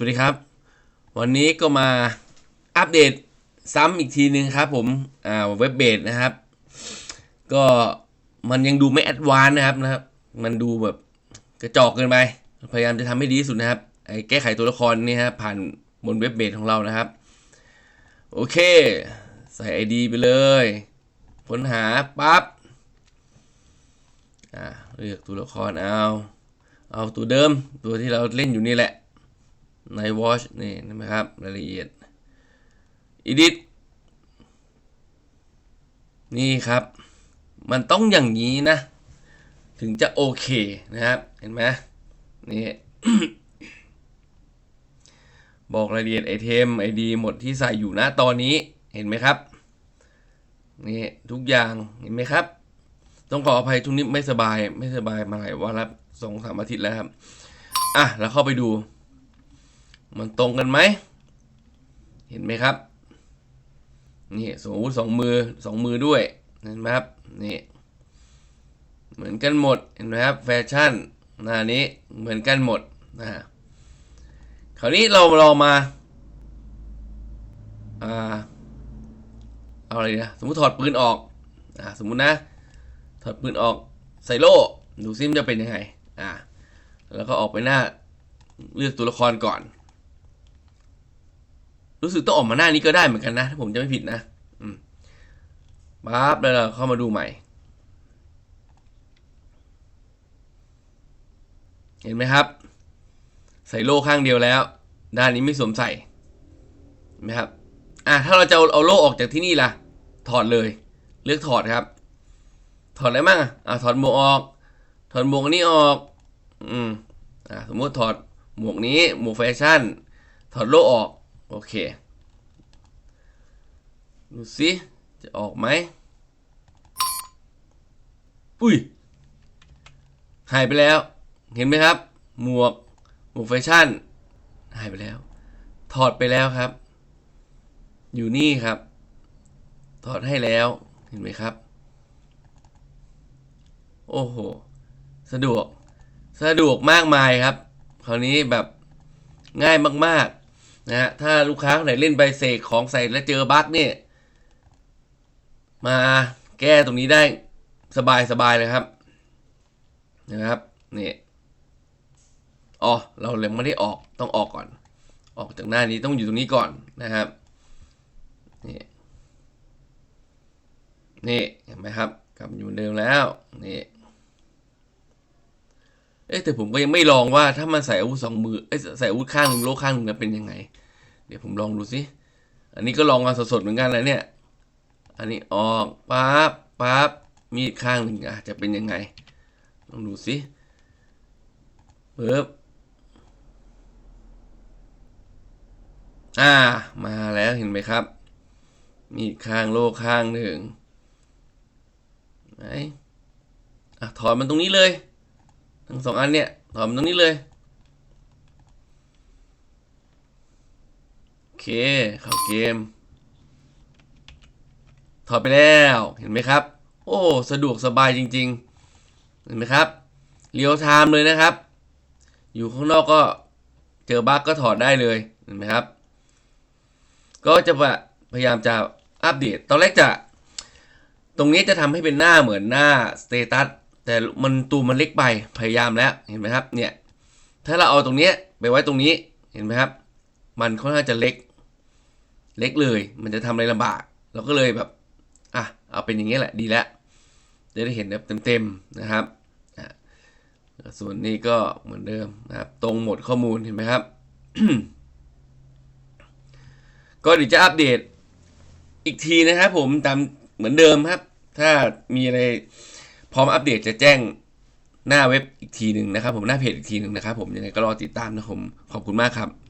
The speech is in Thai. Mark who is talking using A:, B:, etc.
A: สวัสดีครับ วันนี้ก็มาอัปเดตซ้ำอีกทีนึงครับผมอ่าเว็บเบสนะครับ ก็มันยังดูไม่แอดวานนะครับนะครับ มันดูแบบกระจอกเกินไป พยายามจะทำให้ดีที่สุดนะครับไอ้แก้ไขตัวละครนี่ฮะผ่านบนเว็บเบสของเรานะครับ โอเค ใส่ ID ไปเลยค้นหาปั๊บอ่าเลือกตัวละครเอา เอาตัวเดิมตัวที่เราเล่นอยู่นี่แหละ ใน Watch นี่นะครับรายละเอียด Edit นี่ครับ มันต้องอย่างนี้นะ ถึงจะโอเคนะครับ เห็นไหมนี่บอกรายละเอียดไอเทมไอดีหมดที่ใส่อยู่นะตอนนี้เห็นไหมครับนี่ทุกอย่างเห็นไหมครับ ต้องขออภัยทุกนี้ไม่สบายไม่สบายมาหลายวันแล้วสองสามอาทิตย์แล้วครับ อะ แล้วเข้าไปดู มันตรงกันไหม เห็นไหมครับ นี่สมมติสองมือสองมือด้วย เห็นไหมครับ นี่ เหมือนกันหมด เห็นไหมครับ แฟชั่นหน้านี้เหมือนกันหมดนะฮะคราวนี้เราเรามาอ่าเอาอะไรนะ สมมติถอดปืนออกอ่าสมมุตินะ ถอดปืนออกใส่โล่ ดูซิมจะเป็นยังไงอ่าแล้วก็ออกไปหน้าเลือกตัวละครก่อน รู้สึกต้องออกมาหน้านี้ก็ได้เหมือนกันนะ ถ้าผมจะไม่ผิดนะปั๊บแล้วเราเข้ามาดูใหม่ เห็นไหมครับ ใส่โล่ข้างเดียวแล้ว ด้านนี้ไม่สวมใส่เห็นไหมครับอะถ้าเราจะเอาเอาโล่ออกจากที่นี่ล่ะ ถอดเลย เลือกถอดครับ ถอดอะไรบ้างอะอะถอดหมวกออก ถอดหมวกอันนี้ออก อืมอะสมมติถอดหมวกนี้หมวกแฟชั่น ถอดโล่ออก โอเค ดูสิจะออกไหม อุ้ย หายไปแล้ว เห็นไหมครับ หมวก หมวกแฟชั่น หายไปแล้ว ถอดไปแล้วครับ อยู่นี่ครับ ถอดให้แล้ว เห็นไหมครับ โอ้โห สะดวก สะดวกมากมายครับ คราวนี้แบบง่ายมาก ๆ นะฮะถ้าลูกค้าคนไหนเล่นใบเสกของใส่แล้วเจอบั๊กเนี่ยมาแก้ตรงนี้ได้สบายสบายเลยครับนะครับนี่อ๋อเราเลยไม่ได้ออกต้องออกก่อน ออกจากหน้านี้ต้องอยู่ตรงนี้ก่อนนะครับนี่นี่เห็นไหมครับกลับอยู่เหมือนเดิมแล้วนี่เอ๊ะแต่ผมก็ยังไม่ลองว่าถ้ามันใส่อาวุธสองมือเอ้ใส่อาวุธข้างหนึ่งโลข้างหนึ่งแล้วเป็นยังไง เดี๋ยวผมลองดูสิอันนี้ก็ลองมาสดๆเหมือนกันแล้วเนี่ย อันนี้ออกปั๊บปั๊บมีดข้างหนึ่งอะจะเป็นยังไง ลองดูสิเปิบอ่า มาแล้วเห็นไหมครับ มีดข้างโลข้างหนึ่งไหนอะถอดมันตรงนี้เลย ทั้งสองอันเนี่ยถอดมันตรงนี้เลย โอ เคเข้าเกม ถอดไปแล้วเห็นไหมครับ โอ้สะดวกสบายจริง ๆ เห็นไหมครับเรียวไทม์เลยนะครับ อยู่ข้างนอกก็เจอบั๊กก็ถอดได้เลยเห็นไหมครับ ก็จะพยายามจะอัปเดต ตอนแรกจะ ตรงนี้จะทำให้เป็นหน้าเหมือนหน้าสเตตัสแต่มันตัวมันเล็กไปพยายามแล้วเห็นไหมครับเนี่ยถ้าเราเอาตรงนี้ไปไว้ตรงนี้เห็นไหมครับ มันค่อนข้างจะเล็ก เล็กเลย มันจะทำอะไรลำบาก เราก็เลยแบบอะเอาเป็นอย่างนี้แหละดีแล้วจะได้เห็นแบบเต็มๆนะครับส่วนนี้ก็เหมือนเดิมนะครับ ตรงหมดข้อมูลเห็นไหมครับ ก็เดี๋ยวจะอัปเดตอีกทีนะครับผมตามเหมือนเดิมครับ ถ้ามีอะไรพร้อมอัปเดตจะแจ้งหน้าเว็บอีกทีหนึ่งนะครับ ผมหน้าเพจอีกทีหนึ่งนะครับ ผมยังไงก็รอติดตามนะครับผมขอบคุณมากครับ